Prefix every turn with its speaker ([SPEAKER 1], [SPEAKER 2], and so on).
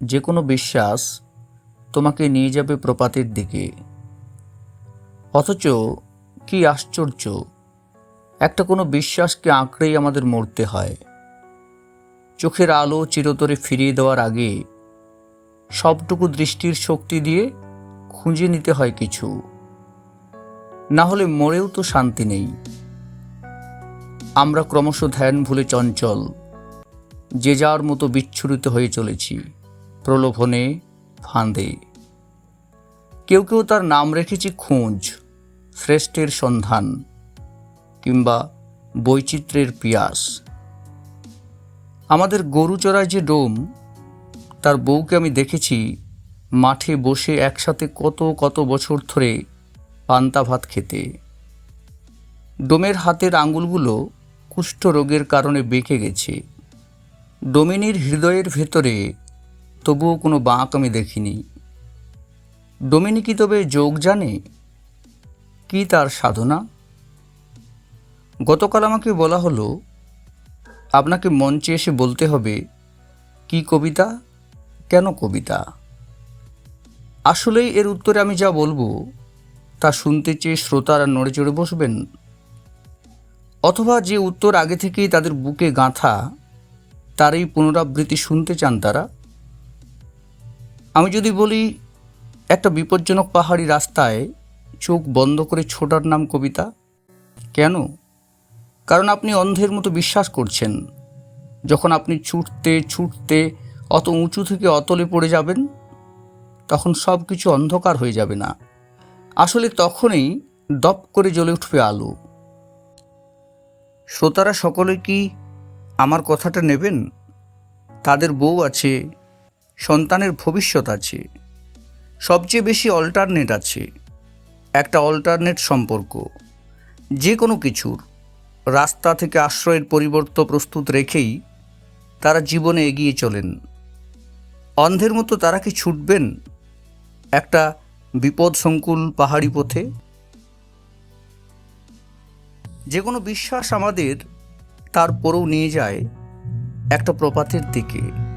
[SPEAKER 1] যে কোনো বিশ্বাস তোমাকে নিয়ে যাবে প্রপাতের দিকে। অথচ কি আশ্চর্য, একটা কোনো বিশ্বাসকে আঁকড়েই আমাদের মরতে হয়। চোখের আলো চিরতরে ফিরিয়ে দেওয়ার আগে সবটুকু দৃষ্টির শক্তি দিয়ে খুঁজে নিতে হয় কিছু। না হলে মরেও তো শান্তি নেই। আমরা ক্রমশ ধ্যান ভুলে চঞ্চল, যে যার মতো বিচ্ছুরিত হয়ে চলেছি। প্রলোভনে ফাঁদে। কেউ কেউ তার নাম রেখেছি খোঁজ, শ্রেষ্ঠের সন্ধান কিংবা বৈচিত্র্যের পিয়াস। আমাদের গরু চড়ায় যে ডোম, তার বউকে আমি দেখেছি মাঠে বসে একসাথে কত কত বছর ধরে পান্তা ভাত খেতে। ডোমের হাতের আঙুলগুলো কুষ্ঠ রোগের কারণে বেঁকে গেছে। ডোমিনীর হৃদয়ের ভেতরে তবুও কোনো বাঁক আমি দেখিনি। ডোমিনী কি তবে যোগ জানে কি তার সাধনা? গতকাল আমাকে বলা হলো, আপনাকে মঞ্চে এসে বলতে হবে, কি কবিতা? কেন কবিতা? আসলেই এর উত্তরে আমি যা বলব, তা শুনতে চেয়ে শ্রোতারা নড়ে চড়ে বসবেন। অথবা যে উত্তর আগে থেকেই তাদের বুকে গাঁথা তার এই পুনরাবৃত্তি শুনতে চান তারা। আমি যদি বলি, একটা বিপজ্জনক পাহাড়ি রাস্তায় চোখ বন্ধ করে ছোটার নাম কবিতা? কেন? কারণ আপনি অন্ধের মতো বিশ্বাস করছেন। যখন আপনি ছুটতে ছুটতে অত উঁচু থেকে অতলে পড়ে যাবেন, তখন সব কিছু অন্ধকার হয়ে যাবে না। আসলে তখনই দপ করে জ্বলে উঠবে আলো। শ্রোতারা সকলে কি আমার কথাটা নেবেন? তাদের বউ আছে সন্তানের ভবিষ্যৎ আছে। সবচেয়ে বেশি অল্টারনেট আছে। একটা অল্টারনেট সম্পর্ক। যে কোনো কিছুর রাস্তা থেকে আশ্রয়ের পরিবর্তন প্রস্তুত রেখেই তারা জীবনে এগিয়ে চলেন। অন্ধের মতো তারা কি ছুটবেন একটা বিপদসংকুল পাহাড়ি পথে? যে কোনো বিশ্বাস আমাদের তারপরেও নিয়ে যায় একটা প্রপাতের দিকে।